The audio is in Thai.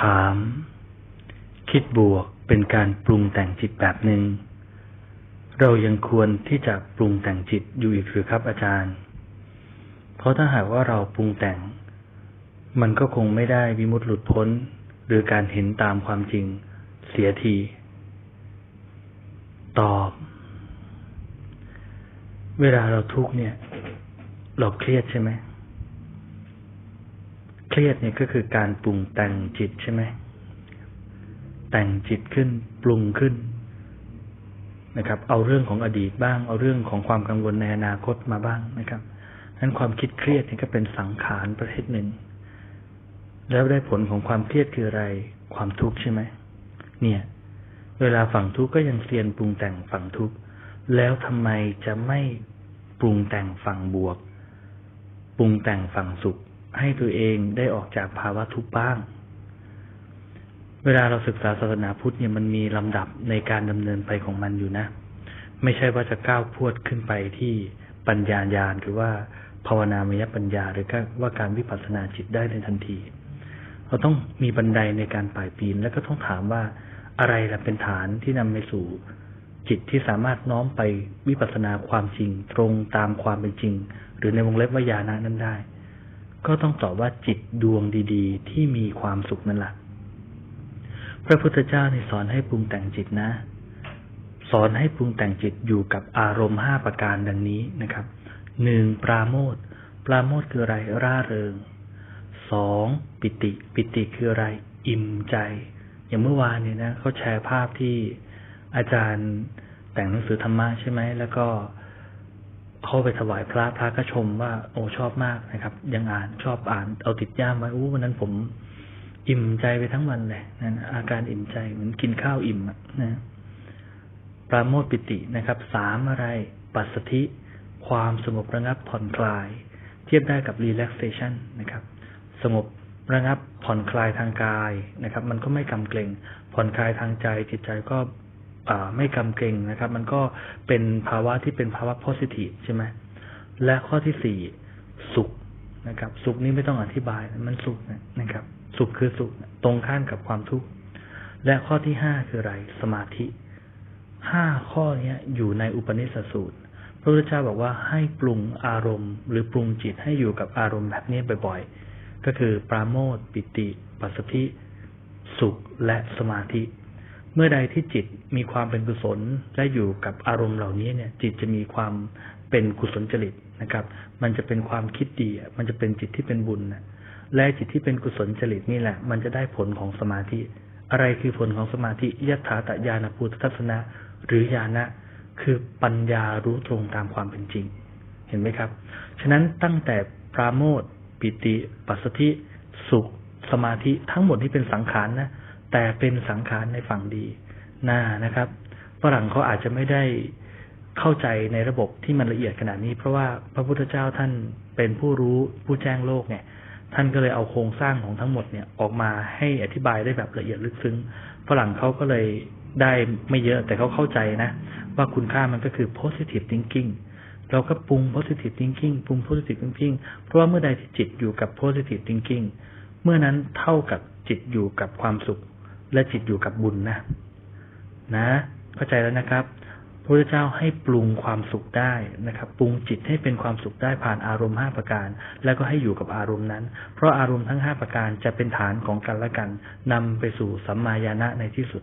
ถาม คิดบวกเป็นการปรุงแต่งจิตแบบหนึ่งเรายังควรที่จะปรุงแต่งจิตอยู่อีกหรือครับอาจารย์ เพราะถ้าหากว่าเราปรุงแต่ง มันก็คงไม่ได้วิมุตติหลุดพ้น หรือการเห็นตามความจริงเสียที ตอบ เวลาเราทุกเนี่ย เราเครียดใช่ไหมเรียดเนี่ยก็คือการปรุงแต่งจิตใช่ไหมแต่งจิตขึ้นปรุงขึ้นนะครับ เอาเรื่องของอดีตบ้าง เอาเรื่องของความกังวลในอนาคตมาบ้างนะครับนั้นความคิดเครียดนี่ก็เป็นสังขารประเภทหนึ่ง แล้วได้ผลของความเครียดคืออะไร ความทุกข์ใช่ไหมเนี่ย เวลาฝั่งทุกข์ก็ยังเซียนปรุงแต่งฝั่งทุกข์แล้วทำไมจะไม่ปรุงแต่งฝั่งบวก ปรุงแต่งฝั่งสุข ให้ตัวเองได้ออกจากภาวะทุกข์บ้าง เวลาเราศึกษาศาสนาพุทธเนี่ยมันมีลำดับในการดำเนินไปของมันอยู่นะ ไม่ใช่ว่าจะก้าวพวดขึ้นไปที่ปัญญาญาณหรือว่าภาวนามยปัญญาหรือว่าการวิปัสสนาจิตได้ในทันที เราต้องมีบันไดในการป่ายปีน แล้วก็ต้องถามว่าอะไรล่ะเป็นฐานที่นำไปสู่จิตที่สามารถน้อมไปวิปัสสนาความจริง ตรงตามความเป็นจริง หรือในวงเล็บวิญาณนั้นได้ ก็ต้องตอบว่าจิตดวงดีๆ ที่มีความสุขนั่นแหละพระพุทธเจ้าในสอนให้ปรุงแต่งจิตนะ สอนให้ปรุงแต่งจิตอยู่กับอารมณ์ห้าประการดังนี้นะครับหนึ่งปราโมทปราโมทคืออะไรร่าเริงสองปิติ ปิติคืออะไร อิ่มใจ อย่างเมื่อวานเนี่ยนะเขาแชร์ภาพที่อาจารย์แต่งหนังสือธรรมะใช่ไหมแล้วก็ เข้าไปถวายพระพระก็ชมว่า โอ้ชอบมากนะครับ ยังอ่านชอบอ่านเอาติดย่ามไว้อู้วันนั้นผมอิ่มใจไปทั้งวันเลยนะอาการอิ่มใจเหมือนกินข้าวอิ่มนะปราโมทปิตินะครับสามอะไรปัสสธิ ความสงบระงับผ่อนคลาย เทียบได้กับ relaxation นะครับ สงบระงับผ่อนคลายทางกายนะครับ มันก็ไม่กำเกรงผ่อนคลายทางใจจิตใจก็ ไม่กำเกรงนะครับ มันก็เป็นภาวะที่เป็นภาวะ positive ใช่ไหมและข้อที่สี่สุขนะครับ สุขนี้ไม่ต้องอธิบายมันสุขนะครับ สุขคือสุขตรงข้ามกับความทุกข์และข้อที่ห้าคืออะไร สมาธิห้าข้อนี้อยู่ในอุปนิสสูตร พระพุทธเจ้าบอกว่าให้ปรุงอารมณ์ หรือปรุงจิตให้อยู่กับอารมณ์แบบนี้บ่อยๆ ก็คือปราโมทปิติ ปัสสธิ สุขและสมาธิ เมื่อใดที่จิตมีความเป็นกุศลและอยู่กับอารมณ์เหล่านี้เนี่ย จิตจะมีความเป็นกุศลจริตนะครับ มันจะเป็นความคิดดีมันจะเป็นจิตที่เป็นบุญนะและจิตที่เป็นกุศลจริตนี่แหละ มันจะได้ผลของสมาธิ อะไรคือผลของสมาธิยถาตญาณภูตทัศนะ หรือญาณะคือปัญญารู้ตรงตามความเป็นจริง เห็นไหมครับ ฉะนั้นตั้งแต่ปราโมทปิติ ปัสสธิ สุข สมาธิทั้งหมดที่เป็นสังขารนะ แต่เป็นสังขารในฝั่งดีน่านะครับฝรั่งเขาอาจจะไม่ได้เข้าใจในระบบที่มันละเอียดขนาดนี้ เพราะว่าพระพุทธเจ้าท่านเป็นผู้รู้ผู้แจ้งโลกเนี่ย ท่านก็เลยเอาโครงสร้างของทั้งหมดเนี่ยออกมาให้อธิบายได้แบบละเอียดลึกซึ้งฝรั่งเขาก็เลยได้ไม่เยอะแต่เขาเข้าใจนะ ว่าคุณค่ามันก็คือ positive thinking เราก็ปรุง positive thinking ปรุง positive thinking เพราะว่าเมื่อใดที่จิตอยู่กับ positive thinking เมื่อนั้นเท่ากับจิตอยู่กับความสุข และจิตอยู่กับบุญนะ นะ เข้าใจแล้วนะครับพระเจ้าให้ปรุงความสุขได้นะครับ ปรุงจิตให้เป็นความสุขได้ผ่านอารมณ์ห้าประการ แล้วก็ให้อยู่กับอารมณ์นั้น เพราะอารมณ์ทั้งห้าประการจะเป็นฐานของกันและกันนำไปสู่สัมมาญาณะในที่สุด